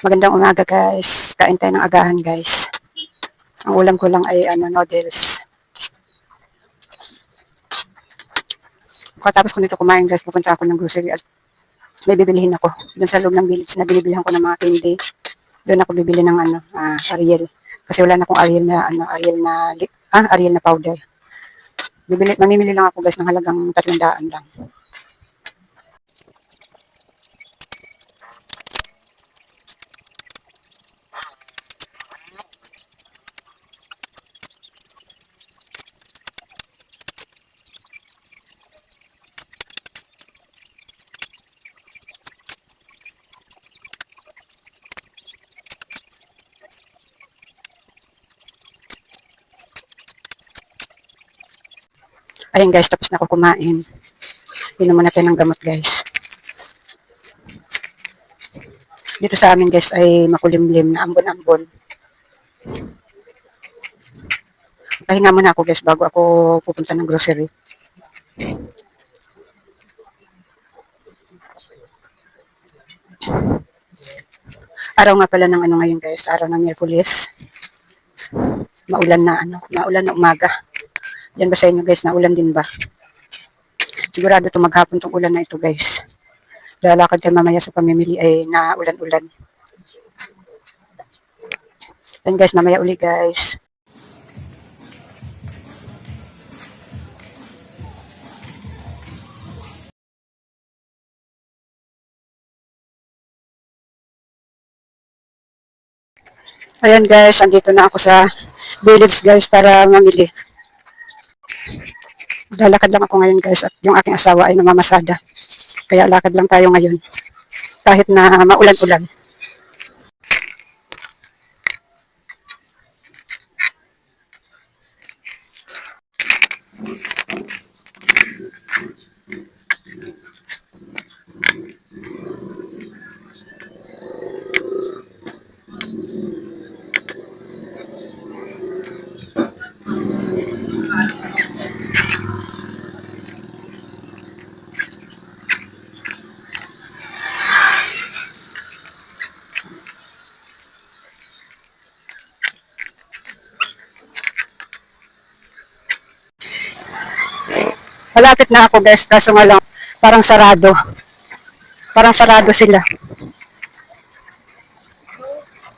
Magandang umaga guys. Kain tayo ng agahan guys. Ang ulam ko lang ay ano, noodles. Pagkatapos ko nito kumain guys, pupunta ako ng grocery at may bibilihin ako. Doon sa loob ng village na binibilihan ko ng mga candy. Doon ako bibili ng ano, ah, Ariel. Kasi wala na akong Ariel na ano, Ariel na ah, Ariel na powder. Bibili, mamimili lang ako guys ng halagang 300 lang. Ayun guys, tapos na ako kumain. Muna tayo ng gamot guys. Dito sa amin guys ay makulimlim na ambon-ambon. Pahinga muna ako guys bago ako pupunta ng grocery. Araw nga pala ng ano ngayon guys, araw ng Miyerkules. Maulan na ano, maulan na umaga. Yan ba sa inyo guys, naulan din ba? Sigurado to maghapon tong ulan na ito guys. Lalakad kayo mamaya sa pamimili ay na ulan-ulan. Yan guys, mamaya uli guys. Ayan guys, andito na ako sa village guys para mamili. Lalakad lang ako ngayon guys at yung aking asawa ay namamasada. Kaya lakad lang tayo ngayon. Kahit na maulan-ulan. Malapit na ako guys, kaso nga lang, parang sarado. Parang sarado sila.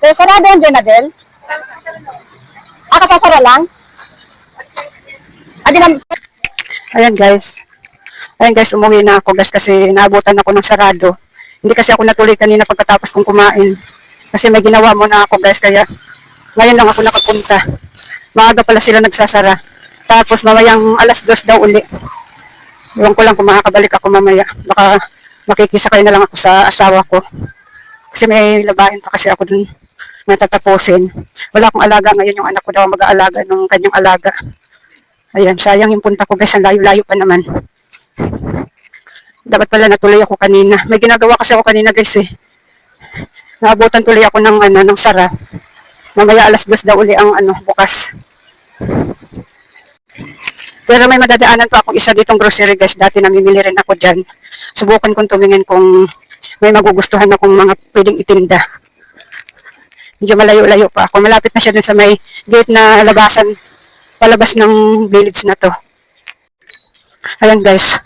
Eh, sarado yan dyan, Adel? Ah, kasasara lang? Adi lang, Ayan guys. Ayan guys, umuwi na ako guys kasi naabutan ako ng sarado. Hindi kasi ako natuloy kanina pagkatapos kong kumain. Kasi may ginawa mo na ako guys kaya ngayon lang ako nakapunta. Maaga pala sila nagsasara. Tapos mamayang alas dos daw uli. Ewan ko lang kung makakabalik ako mamaya. Baka makikisakay na lang ako sa asawa ko. Kasi may labahin pa kasi ako dun na tatapusin. Wala akong alaga ngayon yung anak ko daw mag-aalaga ng kanyang alaga. Ayan, sayang yung punta ko guys, ang layo-layo pa naman. Dapat pala natuloy ako kanina. May ginagawa kasi ako kanina guys eh. Naabutan tuloy ako ng ano, ng sara. Mamaya alas dos daw uli ang ano, bukas. Pero may madadaanan pa akong isa ditong grocery guys. Dati namimili rin ako dyan. Subukan kong tumingin kung may magugustuhan akong mga pwedeng itinda. Medyo malayo-layo pa ako. Malapit na siya dun sa may gate na labasan palabas ng village na to. Ayan guys,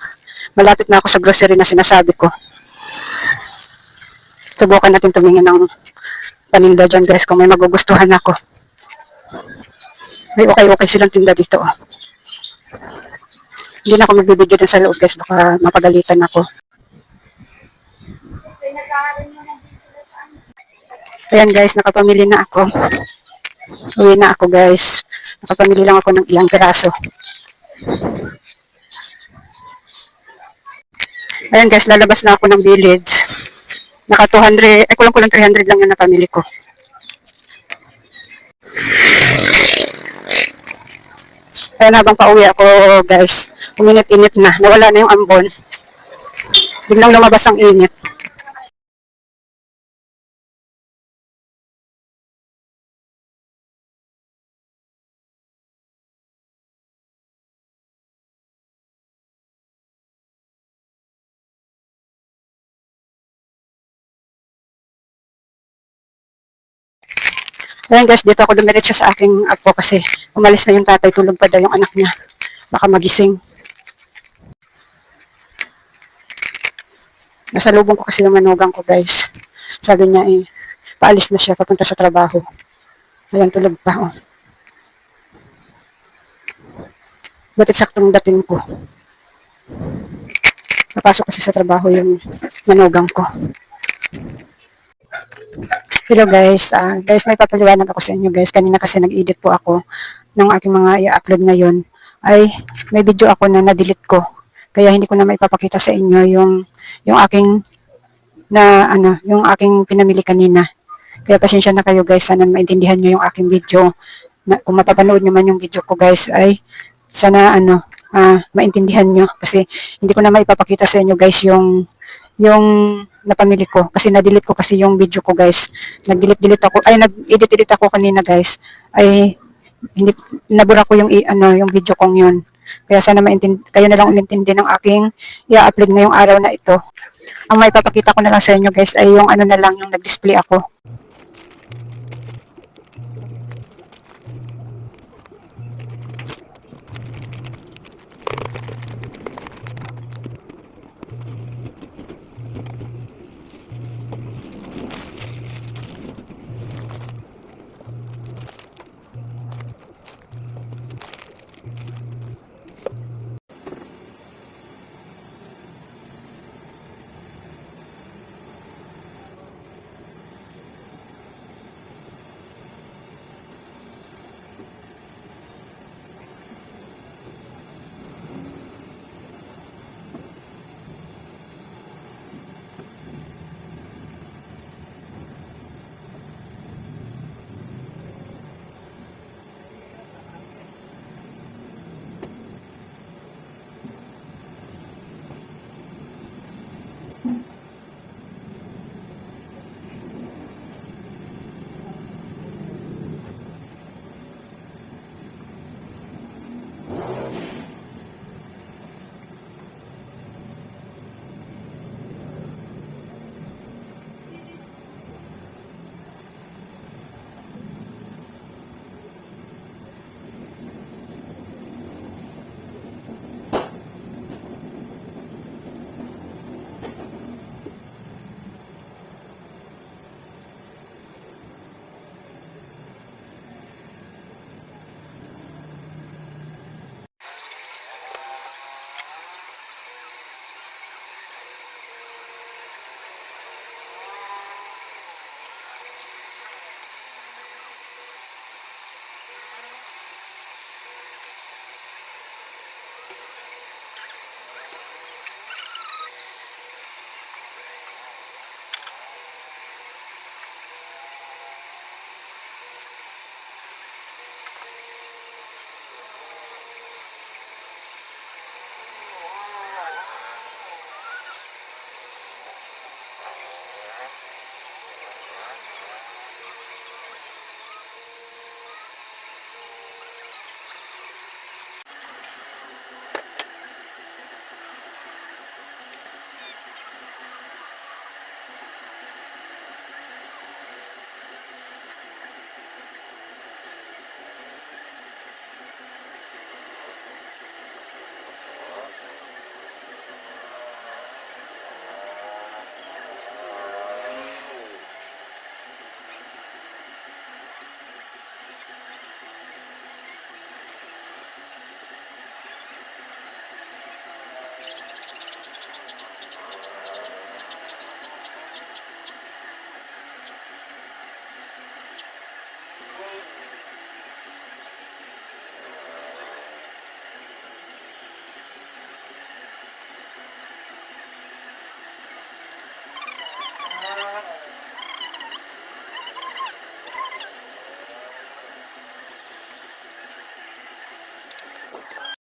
malapit na ako sa grocery na sinasabi ko. Subukan natin tumingin ng paninda dyan guys kung may magugustuhan ako. May okay-okay silang tinda dito. Oh. Hindi na ako magbibigyo din sa loob guys, baka mapagalitan ako. Ayan guys, nakapamili na ako. Uwi na ako guys. Nakapamili lang ako ng ilang piraso. Ayan guys, lalabas na ako ng village. Naka 200, ay kulang kulang 300 lang yung napamili ko. Ayan habang pauwi ako guys, uminit-init na, nawala na yung ambon. Biglang lumabas ang init. Ayan guys, dito ako dumiretso sa aking apo kasi umalis na yung tatay, tulog pa daw yung anak niya. Baka magising. Nasa lubong ko kasi yung manugang ko guys. Sabi niya eh, paalis na siya papunta sa trabaho. Ayan, tulog pa. Oh. Batit saktong dating ko. Napasok kasi sa trabaho yung manugang ko. Hello guys, Ah, guys may papaliwanag ako sa inyo guys. Kanina kasi nag-edit po ako ng aking mga i-upload ngayon. Ay may video ako na na-delete ko. Kaya hindi ko na maipapakita sa inyo yung yung aking na ano, yung aking pinamili kanina. Kaya pasensya na kayo guys, sana maintindihan nyo yung aking video. Na, kung mapapanood nyo man yung video ko guys ay sana ano, ah, maintindihan nyo kasi hindi ko na maipapakita sa inyo guys yung yung napamili ko kasi na-delete ko kasi yung video ko guys. Nag-delete-delete ako, ay nag-edit-edit ako kanina guys. Ay hindi nabura ko yung ano yung video kong yun. Kaya sana maintindi, kayo na lang umintindi ng aking i-upload ngayong araw na ito. Ang may papakita ko na lang sa inyo guys ay yung ano na lang yung nag-display ako.